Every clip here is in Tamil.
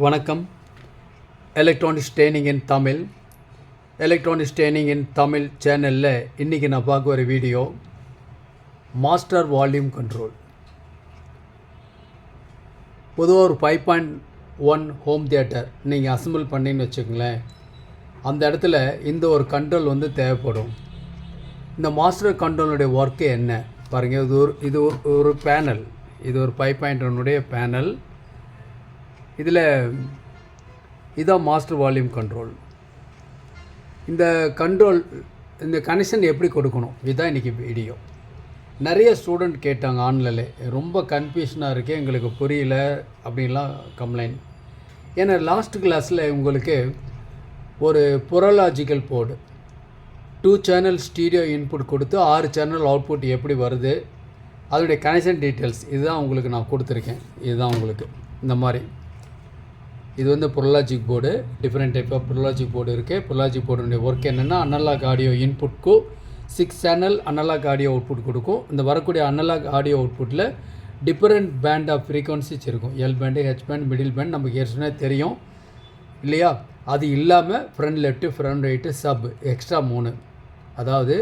வணக்கம். Electronics training in Tamil electronics training in Tamil சேனலில் இன்றைக்கி நான் பார்க்க ஒரு வீடியோ மாஸ்டர் வால்யூம் கண்ட்ரோல் பொதுவாக ஒரு five point one home theatre நீங்கள் அசம்பிள் பண்ணின்னு வச்சுக்கங்களேன். அந்த இடத்துல இந்த ஒரு கண்ட்ரோல் வந்து தேவைப்படும். இந்த மாஸ்டர் கண்ட்ரோலுடைய ஒர்க்கு என்ன? பாருங்கள் இது ஒரு இது ஒரு ஒரு பேனல் இது ஒரு ஃபைவ் பாயிண்ட் ஒன்னுடைய பேனல் இதில் இதான் மாஸ்டர் வால்யூம் கண்ட்ரோல். இந்த கண்ட்ரோல் இந்த கனெக்ஷன் எப்படி கொடுக்கணும்? இதுதான் இன்றைக்கி வீடியோ. நிறைய ஸ்டூடெண்ட் கேட்டாங்க ஆன்லைனில். ரொம்ப கன்ஃபியூஷனாக இருக்குது எங்களுக்கு புரியல அப்படின்லாம் கம்ப்ளைண்ட் ஏன்னா லாஸ்ட் கிளாஸில் உங்களுக்கு ஒரு prological board. Two channel stereo input கொடுத்து ஆறு சேனல் அவுட்புட் எப்படி வருது அதோடைய கனெக்ஷன் டீட்டெயில்ஸ் இதுதான் உங்களுக்கு நான் கொடுத்துருக்கேன். இதுதான் உங்களுக்கு. இந்த மாதிரி. இது வந்து prologic board different type of prologic board இருக்குது புரலாஜிக் போர்டுடைய ஒர்க் என்னென்னா analog audio இன்புட்க்கும் six channel analog audio output கொடுக்கும். இந்த வரக்கூடிய அனலாக் ஆடியோ அவுட்புட்டில் டிஃப்ரெண்ட் பேண்ட் ஆஃப் ஃப்ரீக்வன்சிஸ் இருக்கும். L band H band middle band நமக்கு ஏற்கனவே தெரியும். இல்லையா? அது இல்லாமல் front left front right sub extra மூணு. அதாவது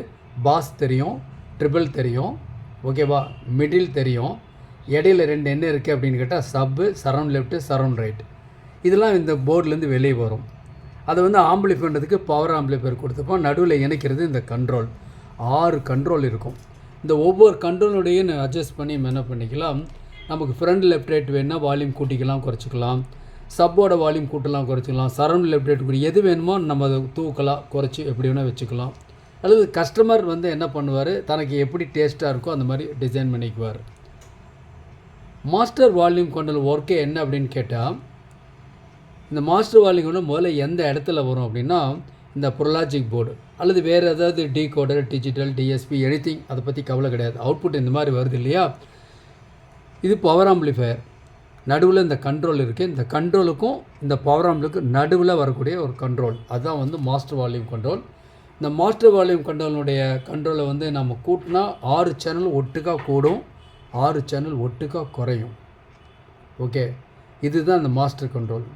பாஸ் தெரியும் ட்ரிபிள் தெரியும் ஓகேவா மிடில் தெரியும். இடையில ரெண்டு என்ன இருக்குது அப்படின்னு கேட்டால் சப்பு சரவுண்ட் லெஃப்ட்டு சரவுண்ட் ரைட் இதெல்லாம் இந்த போர்ட்லேருந்து வெளியே வரும். அதை வந்து ஆம்பிளி பண்ணுறதுக்கு பவர் ஆம்பிளிஃபையர் கொடுத்துப்போம் நடுவில் இணைக்கிறது இந்த கண்ட்ரோல் ஆறு கண்ட்ரோல் இருக்கும். இந்த ஒவ்வொரு கண்ட்ரோலுடையும் அட்ஜஸ்ட் பண்ணி நம்ம என்ன பண்ணிக்கலாம்? நமக்கு ஃப்ரண்ட் லெஃப்ட் ரைட் வேணால் வால்யூம் கூட்டிக்கலாம் குறைச்சிக்கலாம். சப்போட வால்யூம் கூட்டலாம் குறைச்சிக்கலாம். சரவுண்ட் லெஃப்ட் ரைட் கூட எது வேணுமோ நம்ம அதை தூக்கலாம் குறைச்சி எப்படி வேணால் வச்சுக்கலாம். அல்லது கஸ்டமர் வந்து என்ன பண்ணுவார்? தனக்கு எப்படி டேஸ்ட்டாக இருக்கோ அந்த மாதிரி டிசைன் பண்ணிக்குவார். மாஸ்டர் வால்யூம் கண்ட்ரோல் ஒர்க்கே என்ன அப்படின்னு கேட்டால் இந்த மாஸ்டர் வால்யூம் முதல்ல எந்த இடத்துல வரும் அப்படின்னா இந்த புரலாஜிக் போர்டு அல்லது வேறு ஏதாவது decoder digital DSP anything அதை பற்றி கவலை கிடையாது. அவுட்புட் இந்த மாதிரி வருது இல்லையா? இது பவர் ஆம்பிளிஃபையர் நடுவில் இந்த கண்ட்ரோல் இருக்குது இந்த கண்ட்ரோலுக்கும் இந்த பவர் ஆம்பிளுக்கும் நடுவில் வரக்கூடிய ஒரு கண்ட்ரோல் அதுதான் வந்து மாஸ்டர் வால்யூம் கண்ட்ரோல் இந்த மாஸ்டர் வால்யூம் கண்ட்ரோலுடைய கண்ட்ரோலை வந்து நம்ம கூட்டினா ஆறு சேனல் ஒட்டுக்கா கூடும். ஆறு சேனல் ஒட்டுக்கா குறையும். ஓகே இதுதான் இந்த மாஸ்டர் கண்ட்ரோல்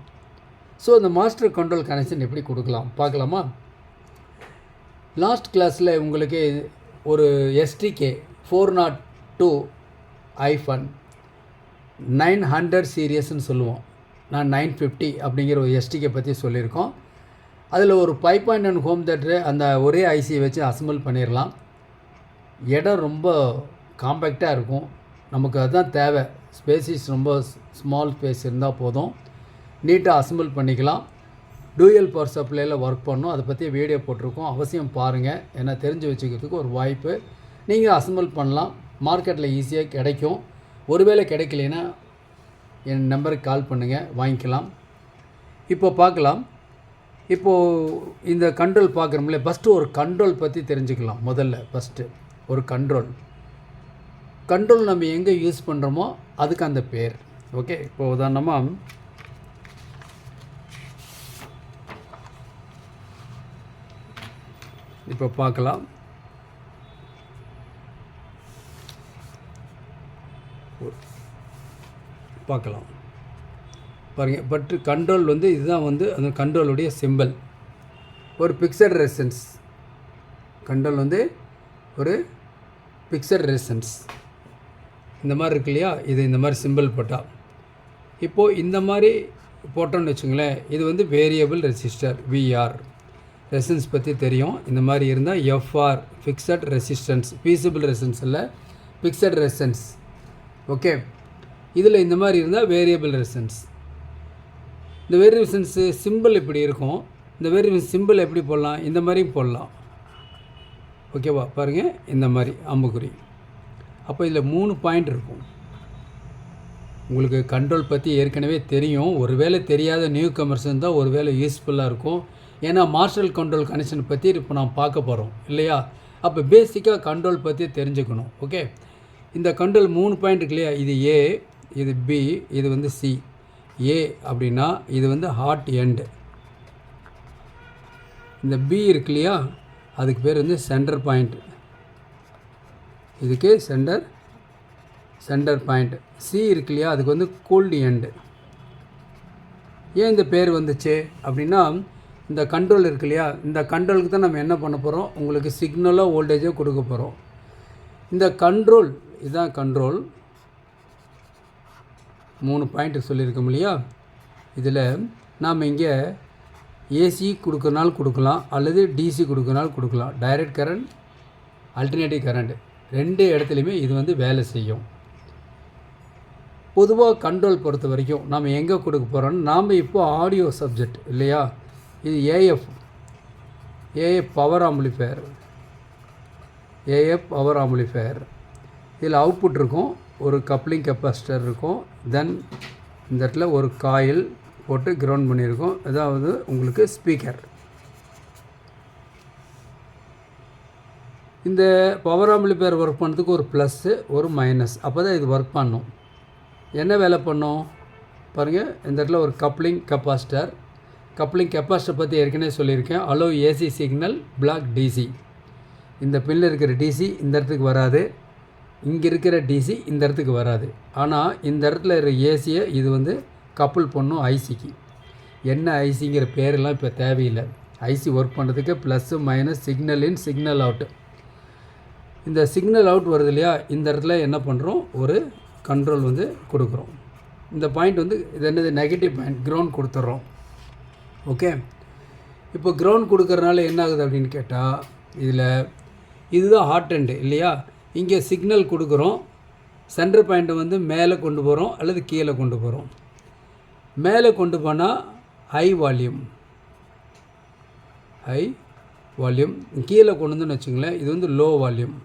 ஸோ இந்த மாஸ்டர் கண்ட்ரோல் கனெக்ஷன் எப்படி கொடுக்கலாம்? பார்க்கலாமா? லாஸ்ட் கிளாஸில் உங்களுக்கு ஒரு STK four not two hyphen nine hundred சீரியஸ்ன்னு சொல்லுவோம். நான் நைன் ஃபிஃப்டி அப்படிங்கிற ஒரு எஸ்டிகே பற்றி சொல்லியிருக்கோம். அதில் ஒரு five point one home theatre அந்த ஒரே ஐசியை வச்சு அசம்பிள் பண்ணிடலாம் இடம் ரொம்ப காம்பேக்டாக இருக்கும். நமக்கு அதுதான் தேவை. ஸ்பேசிஸ் ரொம்ப ஸ்மால் ஸ்பேஸ் இருந்தால் போதும். நீட்டாக அசம்பிள் பண்ணிக்கலாம். டூயல் பவர் சப்ளையில் ஒர்க் பண்ணோம் அதை பற்றி வீடியோ போட்டிருக்கோம். அவசியம் பாருங்கள் ஏன்னா தெரிஞ்சு வச்சுக்கிறதுக்கு ஒரு வாய்ப்பு. நீங்கள் அசம்பிள் பண்ணலாம். மார்க்கெட்டில் ஈஸியாக கிடைக்கும். ஒருவேளை கிடைக்கலைன்னா என் நம்பருக்கு கால் பண்ணுங்கள் வாங்கிக்கலாம். இப்போ பார்க்கலாம். இப்போது இந்த கண்ட்ரோல் பார்க்குறோம்ல. ஃபஸ்ட்டு ஒரு கண்ட்ரோல் பற்றி தெரிஞ்சுக்கலாம். முதல்ல ஃபஸ்ட்டு ஒரு கண்ட்ரோல் கண்ட்ரோல் நம்ம எங்கே யூஸ் பண்ணுறோமோ அதுக்கு அந்த பேர். ஓகே இப்போ உதாரணமாக இப்போ பார்க்கலாம். பார்க்கலாம். பாருங்கள் பட் கண்ட்ரோல் வந்து இதுதான் வந்து அந்த கண்ட்ரோலுடைய சிம்பிள் ஒரு பிக்சட் ரெசன்ஸ் கண்ட்ரோல் வந்து ஒரு பிக்சட் ரெசன்ஸ் இந்த மாதிரி இருக்கு இல்லையா? இது இந்த மாதிரி சிம்பிள் போட்டால் இப்போது இந்த மாதிரி போட்டோன்னு வச்சுங்களேன் இது வந்து வேரியபிள் ரெசிஸ்டர் விஆர் ரெசன்ஸ் பற்றி தெரியும். இந்த மாதிரி இருந்தால் FR fixed resistance feasible resistance இல்லை ஃபிக்ஸட் ரெசன்ஸ் ஓகே இதில் இந்த மாதிரி இருந்தால் வேரியபிள் ரெசன்ஸ் இந்த வேரியபிள்ஸன்ஸு சிம்பிள் இப்படி இருக்கும். இந்த வேரியபிள் சிம்பிள் எப்படி போடலாம்? இந்த மாதிரியும் போடலாம். ஓகேவா பாருங்கள் இந்த மாதிரி அம்புக்குறி. அப்போ இதில் மூணு பாயிண்ட் இருக்கும். உங்களுக்கு கண்ட்ரோல் பற்றி ஏற்கனவே தெரியும். ஒருவேளை தெரியாத நியூ கமர்ஸ் இருந்தால் ஒருவேளை யூஸ்ஃபுல்லாக இருக்கும். ஏன்னா மார்ஷல் கண்ட்ரோல் கனெக்ஷன் பற்றி இப்போ நான் பார்க்க போகிறோம் இல்லையா? அப்போ பேசிக்காக கண்ட்ரோல் பற்றி தெரிஞ்சுக்கணும் ஓகே இந்த கண்ட்ரோல் மூணு பாயிண்ட் இருக்கு இல்லையா? இது ஏ இது பி இது வந்து சி ஏ அப்படின்னா இது வந்து ஹாட் எண்டு இந்த பி இருக்கு இல்லையா? அதுக்கு பேர் வந்து சென்டர் பாயிண்ட் இதுக்கு சென்டர் சென்டர் பாயிண்ட் சி இருக்கு இல்லையா? அதுக்கு வந்து கூல்டு எண்டு ஏன் இந்த பேர் வந்துச்சு அப்படின்னா இந்த கண்ட்ரோல் இருக்கு இல்லையா? இந்த கண்ட்ரோலுக்கு தான் நம்ம என்ன பண்ண போகிறோம் உங்களுக்கு சிக்னலோ வோல்டேஜோ கொடுக்க போகிறோம் இந்த கண்ட்ரோல் இதுதான் கண்ட்ரோல் மூணு பாயிண்ட்டு சொல்லியிருக்கோம் இல்லையா? இதில் நாம் இங்கே ஏசி கொடுக்கறனாலும் கொடுக்கலாம் அல்லது டிசி கொடுக்கறனாலும் கொடுக்கலாம். டைரக்ட் கரண்ட் அல்டர்னேட்டிவ் கரண்ட் ரெண்டு இடத்துலையுமே இது வந்து வேலை செய்யும். பொதுவாக கண்ட்ரோல் பொறுத்த வரைக்கும் நாம் எங்கே கொடுக்க போகிறோம்னா நாம் இப்போ ஆடியோ சப்ஜெக்ட் இல்லையா? இது AF AF power amplifier AF power amplifier இதில் அவுட்புட் இருக்கும். ஒரு கப்ளிங் கெப்பாசிட்டர் இருக்கும். தென் இந்த இடத்துல ஒரு காயில் போட்டு கிரவுண்ட் பண்ணியிருக்கோம். அதாவது உங்களுக்கு ஸ்பீக்கர் இந்த பவர் ஆம்பிளிஃபையர் ஒர்க் பண்ணுறதுக்கு ஒரு ப்ளஸ்ஸு ஒரு மைனஸ் அப்போ தான் இது ஒர்க் பண்ணும். என்ன வேலை பண்ணும்? பாருங்கள் இந்த இடத்துல ஒரு கப்ளிங் கெப்பாசிட்டர் கப்ளிங் கெப்பாசிட்டர் பற்றி ஏற்கனவே சொல்லியிருக்கேன். Allow AC signal block DC இந்த பின்னில் இருக்கிற டிசி இந்த இடத்துக்கு வராது. இங்கே இருக்கிற டிசி இந்த இடத்துக்கு வராது. ஆனால் இந்த இடத்துல இருக்கிற ஏசியை இது வந்து கப்புள் பண்ணும் ஐசிக்கு என்ன ஐசிங்கிற பேரெல்லாம் இப்போ தேவையில்லை. ஐசி ஒர்க் பண்ணுறதுக்கு plus minus signal in signal out இந்த சிக்னல் அவுட் வருது இல்லையா? இந்த இடத்துல என்ன பண்ணுறோம் ஒரு கண்ட்ரோல் வந்து கொடுக்குறோம். இந்த பாயிண்ட் வந்து இது என்னது? நெகட்டிவ் பாயிண்ட் க்ரௌண்ட் கொடுத்துட்றோம் ஓகே? இப்போ கிரவுண்ட் கொடுக்கறனால என்ன ஆகுது அப்படின்னு கேட்டால் இதில் இதுதான் ஹாட் அண்டு இல்லையா? இங்கே சிக்னல் கொடுக்குறோம். சென்டர் பாயிண்ட்டை வந்து மேலே கொண்டு போகிறோம் அல்லது கீழே கொண்டு போகிறோம் மேலே கொண்டு போனால் ஹை வால்யூம் ஹை வால்யூம் கீழே கொண்டு வந்துன்னு வச்சுங்களேன் இது வந்து லோ வால்யூம்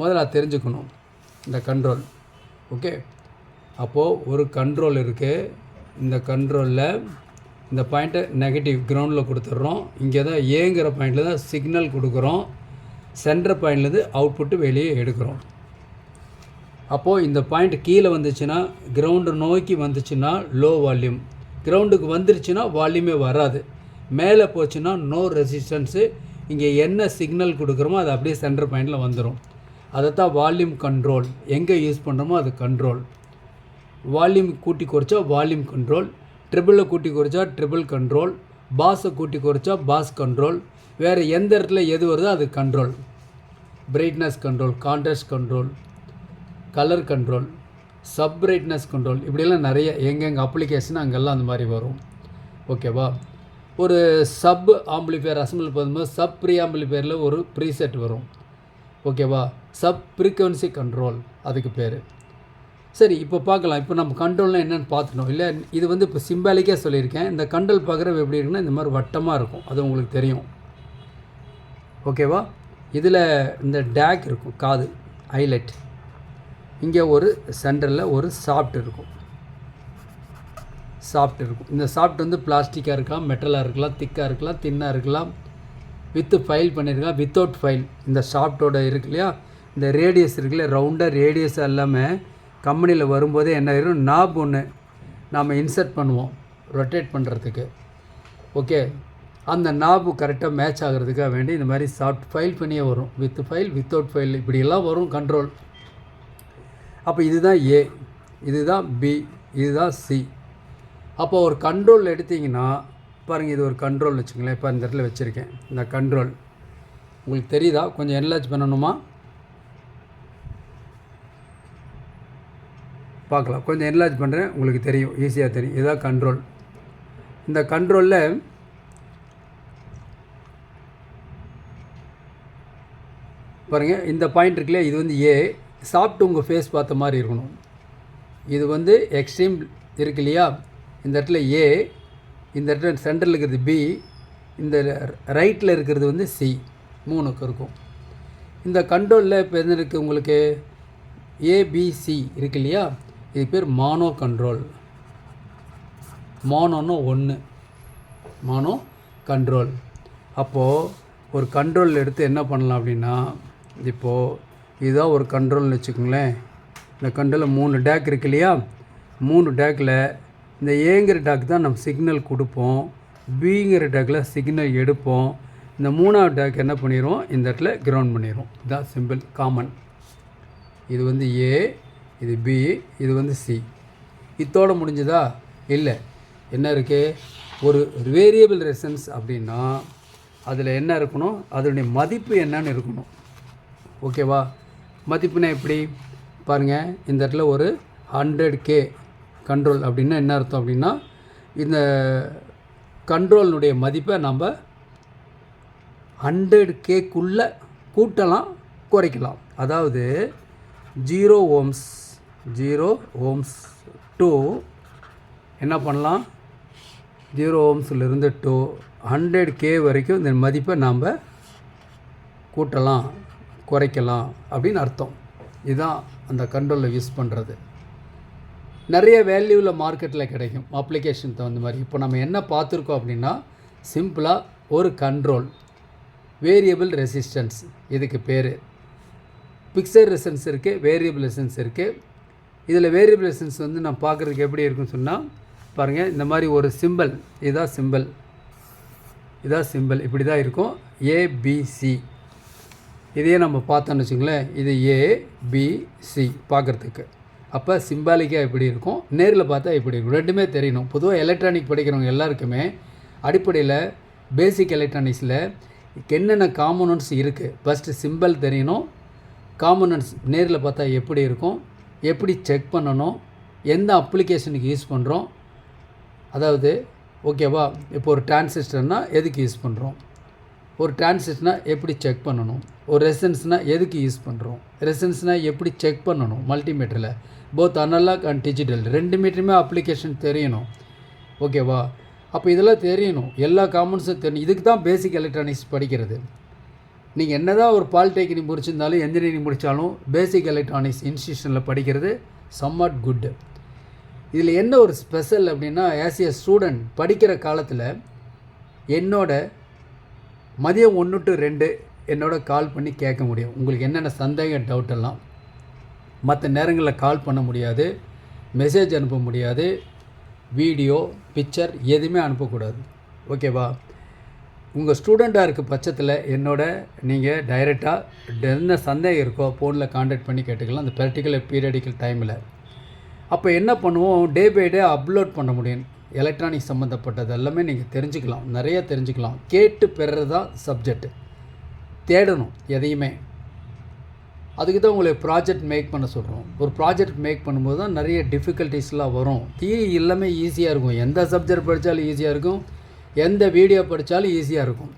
முதல்ல தெரிஞ்சுக்கணும். இந்த கண்ட்ரோல் ஓகே? அப்போது ஒரு கண்ட்ரோல் இருக்குது இந்த கண்ட்ரோலில் இந்த பாயிண்ட்டை நெகட்டிவ் கிரவுண்டில் கொடுத்துட்றோம். இங்கே தான் ஏங்கிற பாயிண்டில் தான் சிக்னல் கொடுக்குறோம். சென்டர் பாயிண்ட்லேருந்து அவுட்புட்டு வெளியே எடுக்கிறோம். அப்போது இந்த பாயிண்ட் கீழே வந்துச்சுன்னா கிரவுண்டு நோக்கி வந்துச்சுன்னா லோ வால்யூம் கிரவுண்டுக்கு வந்துருச்சுன்னா வால்யூமே வராது. மேலே போச்சுன்னா நோ ரெசிஸ்டன்ஸு இங்கே என்ன சிக்னல் கொடுக்குறோமோ அது அப்படியே சென்டர் பாயிண்டில் வந்துடும் அதை தான் வால்யூம் கண்ட்ரோல் எங்கே யூஸ் பண்ணுறோமோ அது கண்ட்ரோல் வால்யூம் கூட்டி குறைச்சா வால்யூம் கண்ட்ரோல் ட்ரிபிளில் கூட்டி குறைச்சா ட்ரிபிள் கண்ட்ரோல் பாஸை கூட்டி குறைச்சா பாஸ் கண்ட்ரோல் வேறு எந்த இடத்துல எது வருதோ அது control brightness control contrast control colour control sub brightness control இப்படிலாம் நிறைய எங்கெங்கே அப்ளிகேஷன் அங்கெல்லாம் அந்த மாதிரி வரும். ஓகேவா ஒரு சப் ஆம்பிளிஃபையர் அசம்பிள் பண்ணும்போது சப் ப்ரீ ஆம்பிளிஃபையரில் ஒரு ப்ரீசெட் வரும். ஓகேவா சப் ஃப்ரீக்வன்சி கண்ட்ரோல் அதுக்கு பேர். சரி இப்போ பார்க்கலாம். இப்போ நம்ம கண்ட்ரோல்னால் என்னென்னு பார்த்துட்டோம் இல்லை இது வந்து இப்போ சிம்பாலிக்காக சொல்லியிருக்கேன். இந்த கண்ட்ரோல் பார்க்குறது எப்படி இருக்குன்னா இந்த மாதிரி வட்டமாக இருக்கும். அது உங்களுக்கு தெரியும். ஓகேவா இதில் இந்த டேக் இருக்கும் காது ஹைலைட் இங்கே ஒரு சென்டரில் ஒரு சாஃப்ட் இருக்கும். சாஃப்ட் இருக்கும். இந்த சாஃப்ட் வந்து பிளாஸ்டிக்காக இருக்கலாம் மெட்டலாக இருக்கலாம் திக்காக இருக்கலாம் தின்னாக இருக்கலாம். வித்து ஃபைல் பண்ணியிருக்கலாம். வித்தவுட் ஃபைல் இந்த சாஃப்ட்டோட இருக்கு இல்லையா? இந்த ரேடியஸ் இருக்குல்ல ரவுண்டாக ரேடியஸ் எல்லாமே கம்பெனியில் வரும்போதே என்ன ஆயிரும்? நாப் ஒன்று நாம் இன்சர்ட் பண்ணுவோம். ரொட்டேட் பண்ணுறதுக்கு ஓகே அந்த நாபு கரெக்டாக மேட்ச் ஆகிறதுக்காக வேண்டி இந்த மாதிரி சாஃப்ட் ஃபைல் பண்ணியே வரும். வித் ஃபைல் வித்தவுட் ஃபைல் இப்படியெல்லாம் வரும் கண்ட்ரோல் அப்போ இதுதான் ஏ இதுதான் பி இதுதான் சி அப்போ ஒரு கண்ட்ரோல் எடுத்தீங்கன்னா பாருங்கள் இது ஒரு கண்ட்ரோல் வச்சுங்களேன் இப்போ இந்த இடத்துல வச்சுருக்கேன். இந்த கண்ட்ரோல் உங்களுக்கு தெரியுதா? கொஞ்சம் என்லார்ஜ் பண்ணணுமா? பார்க்கலாம். கொஞ்சம் என்லார்ஜ் பண்ணுறேன் உங்களுக்கு தெரியும். ஈஸியாக தெரியும். இதுதான் கண்ட்ரோல் இந்த கண்ட்ரோலில் பாருங்கள் இந்த பாயிண்ட் இருக்குல்ல இது வந்து ஏ சாப்பிட்டு உங்கள் ஃபேஸ் பார்த்த மாதிரி இருக்கணும். இது வந்து எக்ஸ்ட்ரீம் இருக்கு இல்லையா? இந்த இடத்துல ஏ இந்த இடத்துல சென்டரில் இருக்கிறது பி இந்த ரைட்டில் இருக்கிறது வந்து சி மூணுக்கு இருக்கும். இந்த கண்ட்ரோலில் இப்போ என்ன இருக்குது உங்களுக்கு? ஏபிசி இருக்கு இல்லையா? இது பேர் மானோ கண்ட்ரோல் மானோன்னு ஒன்று மானோ கண்ட்ரோல் அப்போது ஒரு கண்ட்ரோல் எடுத்து என்ன பண்ணலாம் அப்படின்னா இப்போது இதுதான் ஒரு கண்ட்ரோல்னு வச்சுக்கோங்களேன். இந்த கண்ட்ரோலில் மூணு டேக் இருக்கு இல்லையா? மூணு டேக்கில் இந்த ஏங்கிற டேக் தான் நம்ம சிக்னல் கொடுப்போம். பிங்கிற டேக்கில் சிக்னல் எடுப்போம். இந்த மூணாவது டேக் என்ன பண்ணிடுவோம் இந்த இடத்துல கிரவுண்ட் பண்ணிடுவோம் இதுதான் சிம்பிள் காமன் இது வந்து ஏ இது பி இது வந்து சி இத்தோடு முடிஞ்சதா? இல்லை. என்ன இருக்குது ஒரு வேரியபிள் ரெசன்ஸ் அப்படின்னா அதில் என்ன இருக்கணும்? அதனுடைய மதிப்பு என்னன்னு இருக்கணும். ஓகேவா மதிப்புனா எப்படி? பாருங்கள் இந்த இடத்துல ஒரு ஹண்ட்ரட் கே கண்ட்ரோல் அப்படின்னா என்ன அர்த்தம் அப்படின்னா இந்த கண்ட்ரோலினுடைய மதிப்பை நம்ம ஹண்ட்ரட் கேக்குள்ளே கூட்டலாம் குறைக்கலாம். அதாவது zero ohms zero ohms to. என்ன பண்ணலாம்? ஜீரோ ஓம்ஸ்லேருந்து டூ. ஹண்ட்ரட் கே வரைக்கும் இந்த மதிப்பை நாம் கூட்டலாம் குறைக்கலாம் அப்படின்னு அர்த்தம். இதுதான் அந்த கண்ட்ரோலில் யூஸ் பண்ணுறது நிறைய வேல்யூவில் மார்க்கெட்டில் கிடைக்கும். அப்ளிகேஷன் தகுந்த மாதிரி. இப்போ நம்ம என்ன பார்த்துருக்கோம் அப்படின்னா சிம்பிளாக ஒரு கண்ட்ரோல் வேரியபிள் ரெசிஸ்டன்ஸ் இதுக்கு பேர். பிக்சர் ரெசன்ஸ் இருக்குது வேரியபிள் ரெசன்ஸ் இருக்குது இதில் வேரியபிள் வந்து நான் பார்க்குறதுக்கு எப்படி இருக்குன்னு சொன்னால் பாருங்கள் இந்த மாதிரி ஒரு சிம்பிள் இதுதான் சிம்பிள் இதான் சிம்பிள் இப்படி தான் இருக்கும் ஏபிசி இதையே நம்ம பார்த்தோன்னு வச்சுங்களேன் இது ஏபிசி பார்க்குறதுக்கு. அப்போ சிம்பாலிக்காக எப்படி இருக்கும்? நேரில் பார்த்தா எப்படி இருக்கும்? ரெண்டுமே தெரியணும். பொதுவாக எலக்ட்ரானிக் படிக்கிறவங்க எல்லாருக்குமே அடிப்படையில் பேசிக் எலக்ட்ரானிக்ஸில் என்னென்ன காம்போனன்ட்ஸ் இருக்குது ஃபஸ்ட்டு சிம்பிள் தெரியணும். காமனன்ஸ் நேரில் பார்த்தா எப்படி இருக்கும்? எப்படி செக் பண்ணணும் எந்த அப்ளிகேஷனுக்கு யூஸ் பண்ணுறோம் அதாவது ஓகேவா இப்போ ஒரு டிரான்சிஸ்டர்னால் எதுக்கு யூஸ் பண்ணுறோம் ஒரு டிரான்சிஸ்டர்னால் எப்படி செக் பண்ணணும்? ஒரு ரெசன்ஸ்னால் எதுக்கு யூஸ் பண்ணுறோம் ரெசன்ஸ்னால் எப்படி செக் பண்ணணும்? மல்டிமீட்டரில் போத் அனலாக் அண்ட் டிஜிட்டல் ரெண்டு மீட்டருமே அப்ளிகேஷன் தெரியணும். ஓகேவா அப்போ இதெல்லாம் தெரியணும். எல்லா காமன்ஸும் தெரியணும் இதுக்கு தான் பேசிக் எலக்ட்ரானிக்ஸ் படிக்கிறது. நீங்கள் என்ன தான் ஒரு பாலிடெக்னிக் முடிச்சிருந்தாலும் என்ஜினியரிங் முடித்தாலும் பேசிக் எலக்ட்ரானிக்ஸ் இன்ஸ்டியூஷனில் படிக்கிறது சம்மாட் குட் இதில் என்ன ஒரு ஸ்பெஷல் அப்படின்னா ஆஸ் ஏ ஸ்டூடெண்ட் படிக்கிற காலத்தில் என்னோட மதியம் ஒன்று டு ரெண்டு என்னோட கால் பண்ணி கேட்க முடியும். உங்களுக்கு என்னென்ன சந்தேகம் டவுட் எல்லாம்? மற்ற நேரங்களில் கால் பண்ண முடியாது மெசேஜ் அனுப்ப முடியாது வீடியோ பிக்சர் எதுவுமே அனுப்பக்கூடாது. ஓகேவா உங்கள் ஸ்டூடெண்ட்டாக இருக்க பட்சத்தில் என்னோட நீங்கள் டைரெக்டாக என்ன சந்தேகம் இருக்கோ ஃபோனில் காண்டாக்ட் பண்ணி கேட்டுக்கலாம். அந்த பர்டிகுலர் பீரியடிக்கல் டைமில் அப்போ என்ன பண்ணுவோம்? டே பை டே அப்லோட் பண்ண முடியும். எலக்ட்ரானிக் சம்மந்தப்பட்டது எல்லாமே நீங்கள் தெரிஞ்சுக்கலாம். நிறைய தெரிஞ்சுக்கலாம். கேட்டு பெறுறது தான் சப்ஜெக்ட் தேடணும் எதையுமே. அதுக்கு தான் உங்களை ப்ராஜெக்ட் மேக் பண்ண சொல்கிறோம் ஒரு ப்ராஜெக்ட் மேக் பண்ணும்போது தான் நிறைய டிஃபிகல்ட்டிஸ்லாம் வரும். தீரி எல்லாமே ஈஸியாக இருக்கும். எந்த சப்ஜெக்ட் படித்தாலும் ஈஸியாக இருக்கும். எந்த வீடியோ படித்தாலும் ஈஸியாக இருக்கும்.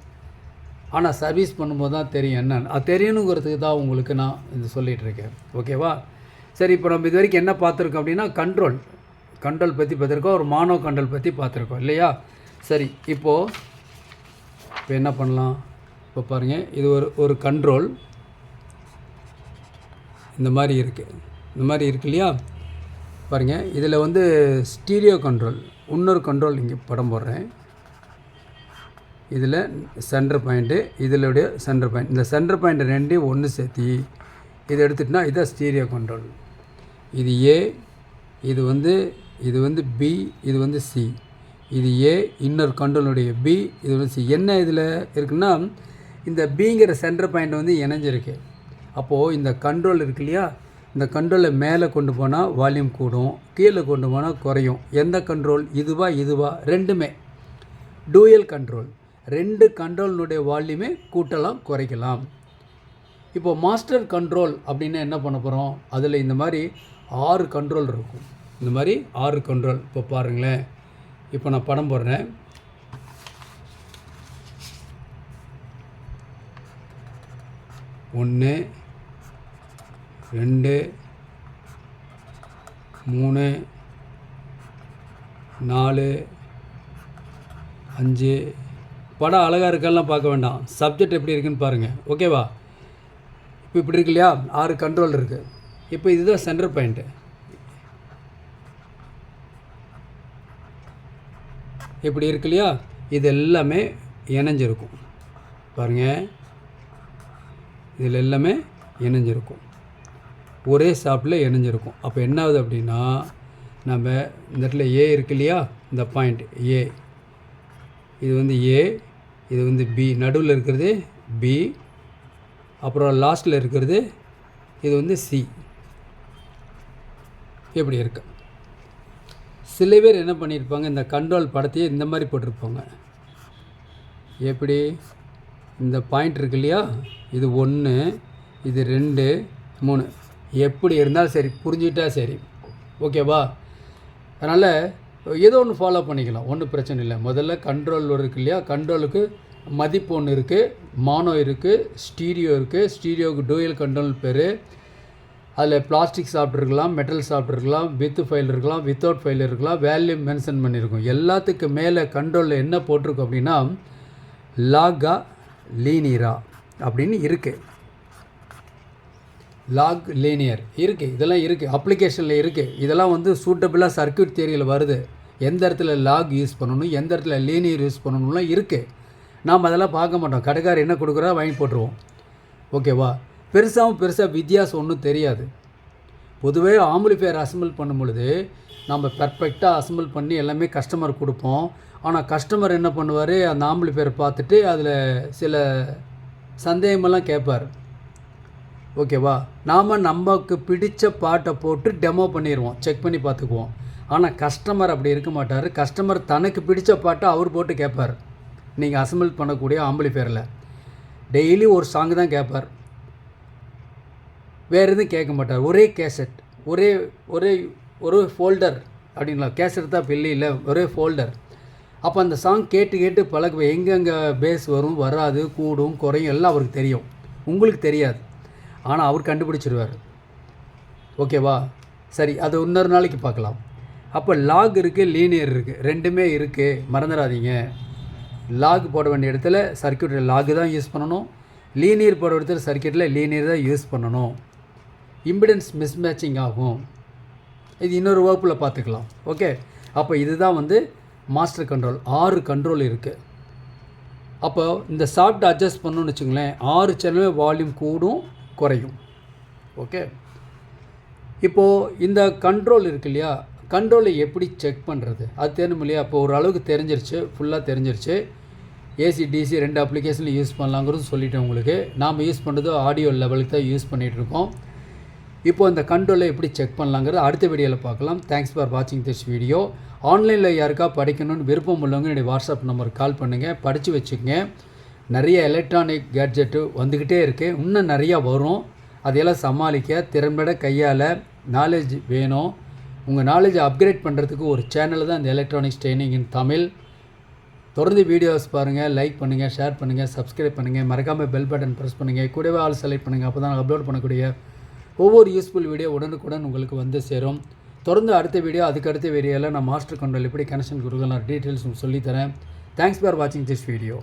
ஆனால் சர்வீஸ் பண்ணும்போது தான் தெரியும் என்னன்னு அது தெரியணுங்கிறதுக்கு தான் உங்களுக்கு நான் இது சொல்லிகிட்ருக்கேன் ஓகேவா சரி இப்போ நம்ம இது வரைக்கும் என்ன பார்த்துருக்கோம் அப்படின்னா கண்ட்ரோல் கண்ட்ரோல் பற்றி பார்த்துருக்கோம். ஒரு மானோ கண்ட்ரோல் பற்றி பார்த்துருக்கோம். இல்லையா? சரி இப்போது இப்போ என்ன பண்ணலாம்? இப்போ பாருங்கள் இது ஒரு ஒரு கண்ட்ரோல் இந்த மாதிரி இருக்குது இந்த மாதிரி இருக்கு இல்லையா? பாருங்கள் இதில் வந்து ஸ்டீரியோ கண்ட்ரோல் இன்னொரு கண்ட்ரோல் இங்கே படம் போடுறேன். இதில் சென்டர் பாயிண்ட்டு இதிலுடைய சென்டர் பாயிண்ட் இந்த சென்டர் பாயிண்ட் ரெண்டையும் ஒன்று சேர்த்தி இதை எடுத்துட்டுனா இதான் ஸ்டீரியோ கண்ட்ரோல் இது ஏ இது வந்து இது வந்து பி இது வந்து சி இது ஏ இன்னொரு கண்ட்ரோலுடைய பி இது வந்து சி என்ன இதில் இருக்குன்னா இந்த பிங்கிற சென்டர் பாயிண்ட் வந்து இணைஞ்சிருக்கு. அப்போது இந்த கண்ட்ரோல் இருக்கு இல்லையா? இந்த கண்ட்ரோலை மேலே கொண்டு போனால் வால்யூம் கூடும் கீழே கொண்டு போனால் குறையும். எந்த கண்ட்ரோல் இதுவா இதுவா ரெண்டுமே. டூயல் கண்ட்ரோல் ரெண்டு கண்ட்ரோலினுடைய வால்யூமே கூட்டலாம் குறைக்கலாம். இப்போ மாஸ்டர் கண்ட்ரோல் அப்படின்னா என்ன பண்ண போகிறோம் அதில் இந்த மாதிரி ஆறு கண்ட்ரோல் இருக்கும். இந்த மாதிரி ஆறு கண்ட்ரோல். இப்போ பாருங்களேன். இப்போ நான் படம் போடுறேன். ஒன்று ரெண்டு மூணு நாலு அஞ்சு படம் அழகாக இருக்கெல்லாம் பார்க்க வேண்டாம். சப்ஜெக்ட் எப்படி இருக்குன்னு பாருங்கள் ஓகேவா இப்போ இப்படி இருக்கு இல்லையா? ஆறு கண்ட்ரோல் இருக்குது இப்போ இதுதான் சென்டர் பாயிண்ட்டு இப்படி இருக்கு இல்லையா? இது எல்லாமே இணைஞ்சிருக்கும். பாருங்கள் இதில் எல்லாமே இணைஞ்சிருக்கும். ஒரே ஷாப்பில் இணைஞ்சிருக்கும். அப்போ என்ன ஆகுது அப்படின்னா நம்ம இந்த இடத்துல ஏ இருக்கு இல்லையா? இந்த பாயிண்ட் ஏ இது வந்து ஏ இது வந்து பி நடுவில் இருக்கிறது பி அப்புறம் லாஸ்ட்டில் இருக்கிறது இது வந்து சி இப்படி இருக்கு. சில பேர் என்ன பண்ணியிருப்பாங்க இந்த கண்ட்ரோல் படத்தையே இந்த மாதிரி போட்டிருப்பாங்க. எப்படி? இந்த பாயிண்ட் இருக்கு இல்லையா? இது ஒன்று இது ரெண்டு மூணு. எப்படி இருந்தாலும் சரி புரிஞ்சுக்கிட்டா சரி. ஓகேவா அதனால் ஏதோ ஒன்று ஃபாலோ பண்ணிக்கலாம். ஒன்றும் பிரச்சனை இல்லை. முதல்ல கண்ட்ரோல் இருக்கு இல்லையா? கண்ட்ரோலுக்கு மதிப்பு ஒன்று இருக்குது மானோ இருக்குது ஸ்டீரியோ இருக்குது ஸ்டீரியோவுக்கு டூயல் கண்ட்ரோல் பேர். அதில் பிளாஸ்டிக் சாப்பிட்ருக்கலாம் மெட்டல் சாப்பிட்ருக்கலாம் வித் ஃபைல் இருக்கலாம் வித்தவுட் ஃபைல் இருக்கலாம் வேல்யூ மென்ஷன் பண்ணியிருக்கோம் எல்லாத்துக்கு மேலே கண்ட்ரோலில் என்ன போட்டிருக்கோம் அப்படின்னா லாகா லீனியரா அப்படின்னு இருக்குது லாக் லீனியர் இருக்குது இதெல்லாம் இருக்குது அப்ளிகேஷனில் இருக்குது இதெல்லாம் வந்து சூட்டபிளாக சர்க்யூட் தியரியில் வருது. எந்த இடத்துல லாக் யூஸ் பண்ணணும் எந்த இடத்துல லீனியர் யூஸ் பண்ணணும்லாம் இருக்குது நாம் அதெல்லாம் பார்க்க மாட்டோம். கடைக்காரர் என்ன கொடுக்குறா வாங்கி போட்டுருவோம். ஓகேவா பெருசாகவும் பெருசாக வித்தியாசம் ஒன்றும் தெரியாது. பொதுவே ஆம்பிளிஃபையர் அசம்பிள் பண்ணும் பொழுது நம்ம பர்ஃபெக்டாக அசம்பிள் பண்ணி எல்லாமே கஸ்டமர் கொடுப்போம். ஆனால் கஸ்டமர் என்ன பண்ணுவார்? அந்த ஆம்பிளிஃபையர் பார்த்துட்டு அதில் சில சந்தேகமெல்லாம் கேட்பார். ஓகேவா நாம் நமக்கு பிடித்த பாட்டை போட்டு டெமோ பண்ணிடுவோம் செக் பண்ணி பார்த்துக்குவோம். ஆனால் கஸ்டமர் அப்படி இருக்க மாட்டார். கஸ்டமர் தனக்கு பிடிச்ச பாட்டை அவர் போட்டு கேட்பார் நீங்கள் அசம்பிள் பண்ணக்கூடிய ஆம்பிளிஃபேரில் டெய்லி ஒரு சாங் தான் கேட்பார் வேறு எதுவும் கேட்க மாட்டார். ஒரே கேசட் ஒரே ஒரே ஒரு ஃபோல்டர் அப்படிங்களா கேசட் தான் பில்லி இல்லை ஒரே ஃபோல்டர் அப்போ அந்த சாங் கேட்டு கேட்டு பழகுவேன் எங்கெங்கே பேஸ் வரும் வராது கூடும் குறையும் எல்லாம் அவருக்கு தெரியும். உங்களுக்கு தெரியாது. ஆனால் அவர் கண்டுபிடிச்சிருவார். ஓகேவா சரி அது இன்னொரு நாளைக்கு பார்க்கலாம். அப்போ லாக் இருக்குது லீனியர் இருக்குது ரெண்டுமே இருக்குது மறந்துடாதீங்க. லாக் போட வேண்டிய இடத்துல சர்க்கியூட்டில் லாக் தான் யூஸ் பண்ணணும். லீனியர் போட இடத்துல சர்க்கியூட்டில் லீனியர் தான் யூஸ் பண்ணணும். இம்பிடன்ஸ் மிஸ்மேட்சிங் ஆகும். இது இன்னொரு வகுப்பில் பார்த்துக்கலாம். ஓகே? அப்போ இதுதான் வந்து மாஸ்டர் கண்ட்ரோல் ஆறு கண்ட்ரோல் இருக்குது அப்போ இந்த சாஃப்ட் அட்ஜஸ்ட் பண்ணணும்னு வச்சுங்களேன் ஆறு சேனலுமே வால்யூம் கூடும் குறையும். ஓகே? இப்போது இந்த கண்ட்ரோல் இருக்கு இல்லையா? கண்ட்ரோலை எப்படி செக் பண்ணுறது அது தெரியும் இல்லையா? அப்போ ஓரளவுக்கு தெரிஞ்சிருச்சு ஃபுல்லாக தெரிஞ்சிருச்சு. ஏசி டிசி ரெண்டு அப்ளிகேஷனில் யூஸ் பண்ணலாங்கிறது சொல்லிட்டேன் உங்களுக்கு. நாம் யூஸ் பண்ணுறது ஆடியோ லெவலுக்கு தான் யூஸ் பண்ணிகிட்ருக்கோம் இப்போ அந்த கண்ட்ரோலை எப்படி செக் பண்ணலாங்கிறது அடுத்த வீடியோவில் பார்க்கலாம். தேங்க்ஸ் ஃபார் வாட்சிங் திஸ் வீடியோ ஆன்லைனில் யாருக்கா படிக்கணும்னு விருப்பம் உள்ளவங்க என்னுடைய வாட்ஸ்அப் நம்பருக்கு கால் பண்ணுங்கள் படித்து வச்சுக்கோங்க. நிறைய எலக்ட்ரானிக் கேட்ஜெட்டு வந்துக்கிட்டே இருக்குது இன்னும் நிறையா வரும். அதையெல்லாம் சமாளிக்க திறம்பட கையால் நாலேஜ் வேணும். உங்கள் நாலேஜை அப்கிரேட் பண்ணுறதுக்கு ஒரு சேனல் தான் இந்த எலக்ட்ரானிக்ஸ் ட்ரைனிங் இன் தமிழ். தொடர்ந்து வீடியோஸ் பாருங்கள் லைக் பண்ணுங்கள் ஷேர் பண்ணுங்கள் சப்ஸ்கிரைப் பண்ணுங்கள் மறக்காமல் பெல் பட்டன் ப்ரெஸ் பண்ணுங்கள் கூடவே ஆல் செலக்ட் பண்ணுங்கள் அப்போ தான் அப்லோட் பண்ணக்கூடிய ஒவ்வொரு யூஸ்ஃபுல் வீடியோ உடனுக்குடன் உங்களுக்கு வந்து சேரும். தொடர்ந்து அடுத்த வீடியோ அதுக்கு அடுத்த வீடியோவில் நான் மாஸ்டர் கண்ட்ரோல் எப்படி கனெக்ஷன் கொடுக்கலாம் டீட்டெயில்ஸ் சொல்லித்தரேன். தேங்க்ஸ் ஃபார் வாட்சிங் திஸ் வீடியோ